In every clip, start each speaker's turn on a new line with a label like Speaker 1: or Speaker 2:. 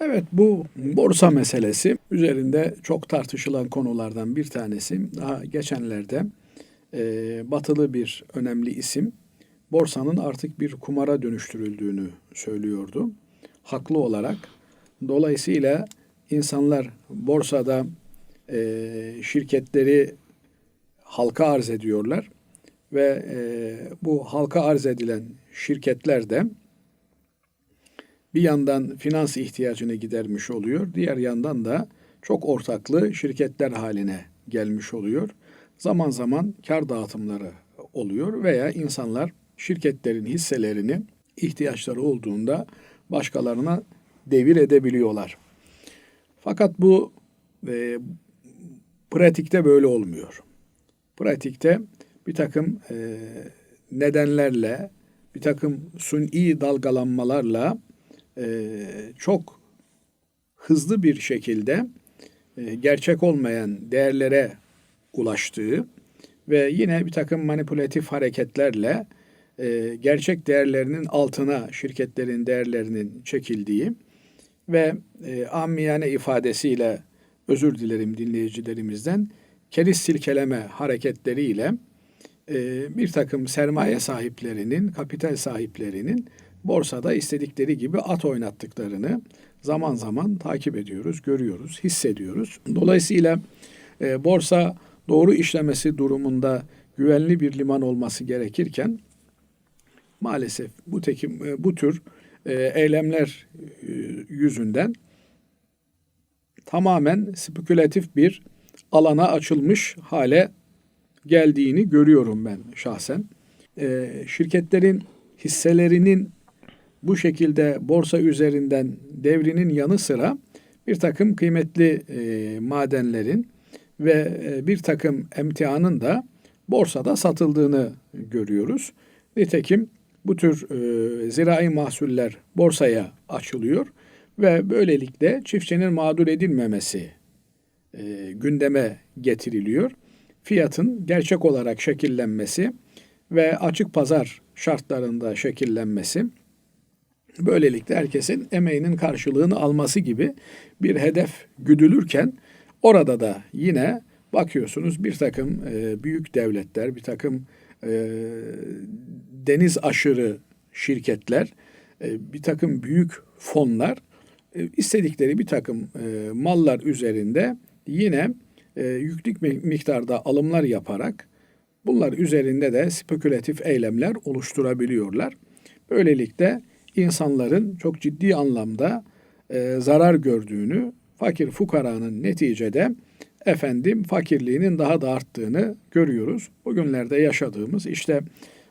Speaker 1: Evet bu borsa meselesi üzerinde çok tartışılan konulardan bir tanesi. Daha geçenlerde e, batılı bir önemli isim borsanın artık bir kumara dönüştürüldüğünü söylüyordu. Haklı olarak. Dolayısıyla insanlar borsada e, şirketleri halka arz ediyorlar ve e, bu halka arz edilen şirketler de bir yandan finans ihtiyacını gidermiş oluyor. Diğer yandan da çok ortaklı şirketler haline gelmiş oluyor. Zaman zaman kar dağıtımları oluyor veya insanlar şirketlerin hisselerini ihtiyaçları olduğunda başkalarına devir edebiliyorlar. Fakat bu e, pratikte böyle olmuyor. Pratikte bir takım e, nedenlerle, bir takım suni dalgalanmalarla çok hızlı bir şekilde e, gerçek olmayan değerlere ulaştığı ve yine bir takım manipülatif hareketlerle e, gerçek değerlerinin altına şirketlerin değerlerinin çekildiği ve e, amiyane ifadesiyle özür dilerim dinleyicilerimizden keriz silkeleme hareketleriyle e, bir takım sermaye sahiplerinin, kapital sahiplerinin borsada istedikleri gibi at oynattıklarını zaman zaman takip ediyoruz, görüyoruz, hissediyoruz. Dolayısıyla e, borsa doğru işlemesi durumunda güvenli bir liman olması gerekirken maalesef bu tekim e, bu tür e, eylemler e, yüzünden tamamen spekülatif bir alana açılmış hale geldiğini görüyorum ben şahsen. E, şirketlerin hisselerinin bu şekilde borsa üzerinden devrinin yanı sıra bir takım kıymetli e, madenlerin ve e, bir takım emtianın da borsada satıldığını görüyoruz. Nitekim bu tür e, zirai mahsuller borsaya açılıyor ve böylelikle çiftçinin mağdur edilmemesi e, gündeme getiriliyor. Fiyatın gerçek olarak şekillenmesi ve açık pazar şartlarında şekillenmesi böylelikle herkesin emeğinin karşılığını alması gibi bir hedef güdülürken orada da yine bakıyorsunuz bir takım e, büyük devletler, bir takım e, deniz aşırı şirketler, e, bir takım büyük fonlar e, istedikleri bir takım e, mallar üzerinde yine e, yüklük miktarda alımlar yaparak bunlar üzerinde de spekülatif eylemler oluşturabiliyorlar. Böylelikle insanların çok ciddi anlamda e, zarar gördüğünü, fakir fukaranın neticede efendim fakirliğinin daha da arttığını görüyoruz. Bugünlerde yaşadığımız işte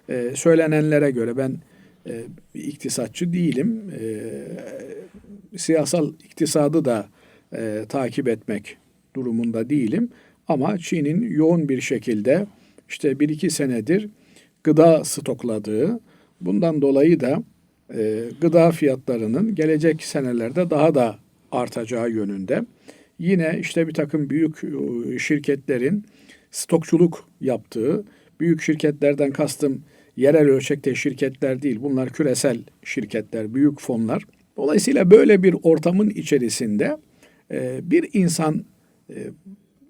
Speaker 1: e, söylenenlere göre ben e, iktisatçı değilim. E, siyasal iktisadı da e, takip etmek durumunda değilim. Ama Çin'in yoğun bir şekilde işte bir iki senedir gıda stokladığı, bundan dolayı da e, gıda fiyatlarının gelecek senelerde daha da artacağı yönünde. Yine işte bir takım büyük e, şirketlerin stokçuluk yaptığı, büyük şirketlerden kastım yerel ölçekte şirketler değil, bunlar küresel şirketler, büyük fonlar. Dolayısıyla böyle bir ortamın içerisinde e, bir insan e,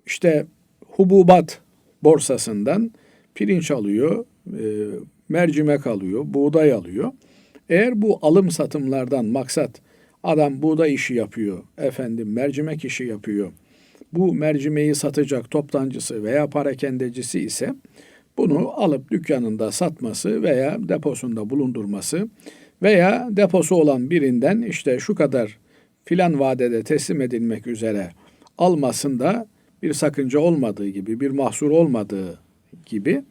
Speaker 1: işte hububat borsasından pirinç alıyor, mercimek alıyor, buğday alıyor. Eğer bu alım satımlardan maksat adam buğday işi yapıyor, efendim mercimek işi yapıyor. Bu mercimeği satacak toptancısı veya parakendecisi ise bunu alıp dükkanında satması veya deposunda bulundurması veya deposu olan birinden işte şu kadar filan vadede teslim edilmek üzere almasında bir sakınca olmadığı gibi, bir mahsur olmadığı gibi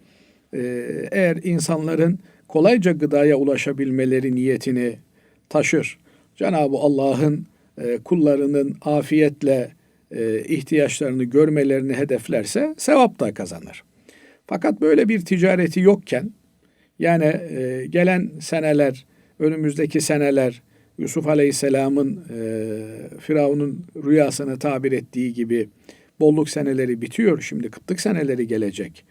Speaker 1: eğer insanların kolayca gıdaya ulaşabilmeleri niyetini taşır. Cenab-ı Allah'ın e, kullarının afiyetle e, ihtiyaçlarını görmelerini hedeflerse sevap da kazanır. Fakat böyle bir ticareti yokken yani e, gelen seneler, önümüzdeki seneler Yusuf Aleyhisselam'ın Firavun'un rüyasını tabir ettiği gibi bolluk seneleri bitiyor. Şimdi kıtlık seneleri gelecek.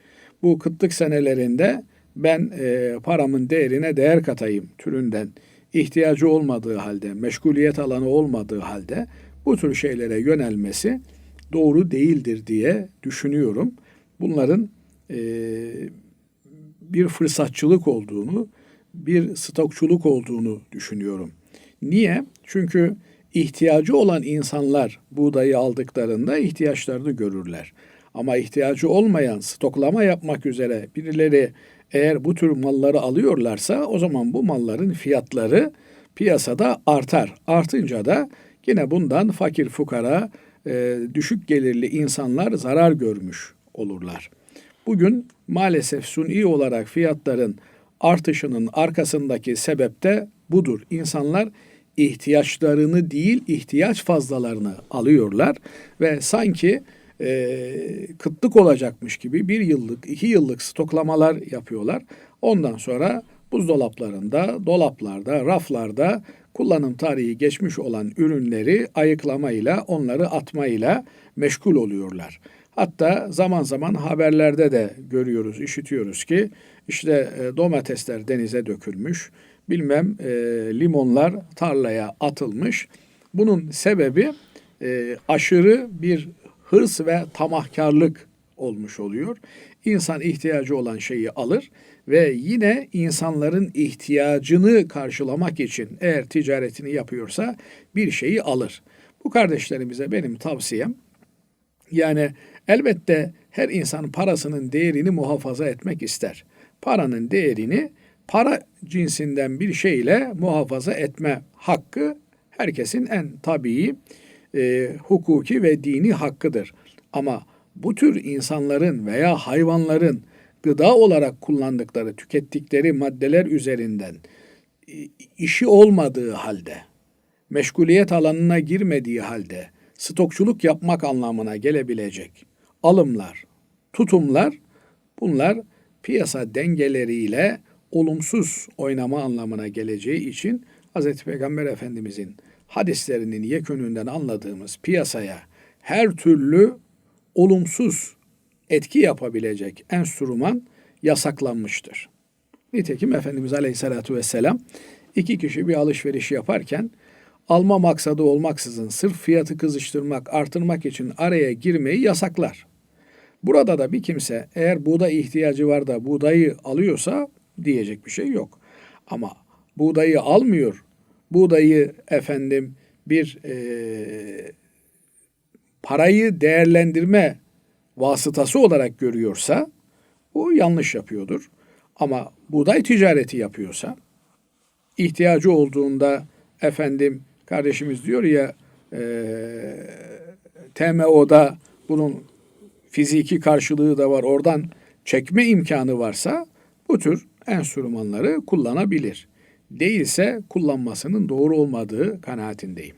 Speaker 1: Bu kıtlık senelerinde ben e, paramın değerine değer katayım türünden ihtiyacı olmadığı halde, meşguliyet alanı olmadığı halde bu tür şeylere yönelmesi doğru değildir diye düşünüyorum. Bunların e, bir fırsatçılık olduğunu, bir stokçuluk olduğunu düşünüyorum. Niye? Çünkü ihtiyacı olan insanlar buğdayı aldıklarında ihtiyaçlarını görürler. Ama ihtiyacı olmayan stoklama yapmak üzere birileri eğer bu tür malları alıyorlarsa o zaman bu malların fiyatları piyasada artar. Artınca da yine bundan fakir fukara, e, düşük gelirli insanlar zarar görmüş olurlar. Bugün maalesef suni olarak fiyatların artışının arkasındaki sebep de budur. İnsanlar ihtiyaçlarını değil ihtiyaç fazlalarını alıyorlar ve sanki e, kıtlık olacakmış gibi bir yıllık, iki yıllık stoklamalar yapıyorlar. Ondan sonra buzdolaplarında, dolaplarda, raflarda kullanım tarihi geçmiş olan ürünleri ayıklamayla, onları atmayla meşgul oluyorlar. Hatta zaman zaman haberlerde de görüyoruz, işitiyoruz ki işte e, domatesler denize dökülmüş, bilmem e, limonlar tarlaya atılmış. Bunun sebebi e, aşırı bir hırs ve tamahkarlık olmuş oluyor. İnsan ihtiyacı olan şeyi alır ve yine insanların ihtiyacını karşılamak için eğer ticaretini yapıyorsa bir şeyi alır. Bu kardeşlerimize benim tavsiyem yani elbette her insan parasının değerini muhafaza etmek ister. Paranın değerini para cinsinden bir şeyle muhafaza etme hakkı herkesin en tabii e, hukuki ve dini hakkıdır. Ama bu tür insanların veya hayvanların gıda olarak kullandıkları, tükettikleri maddeler üzerinden e, işi olmadığı halde, meşguliyet alanına girmediği halde stokçuluk yapmak anlamına gelebilecek alımlar, tutumlar bunlar piyasa dengeleriyle olumsuz oynama anlamına geleceği için Hz. Peygamber Efendimizin hadislerinin yekününden anladığımız piyasaya her türlü olumsuz etki yapabilecek enstrüman yasaklanmıştır. Nitekim Efendimiz Aleyhisselatü Vesselam iki kişi bir alışveriş yaparken alma maksadı olmaksızın sırf fiyatı kızıştırmak, artırmak için araya girmeyi yasaklar. Burada da bir kimse eğer buğday ihtiyacı var da buğdayı alıyorsa diyecek bir şey yok. Ama buğdayı almıyor, buğdayı efendim bir e, parayı değerlendirme vasıtası olarak görüyorsa bu yanlış yapıyordur. Ama buğday ticareti yapıyorsa ihtiyacı olduğunda efendim kardeşimiz diyor ya e, TMO'da bunun fiziki karşılığı da var. Oradan çekme imkanı varsa bu tür enstrümanları kullanabilir. Değilse kullanmasının doğru olmadığı kanaatindeyim.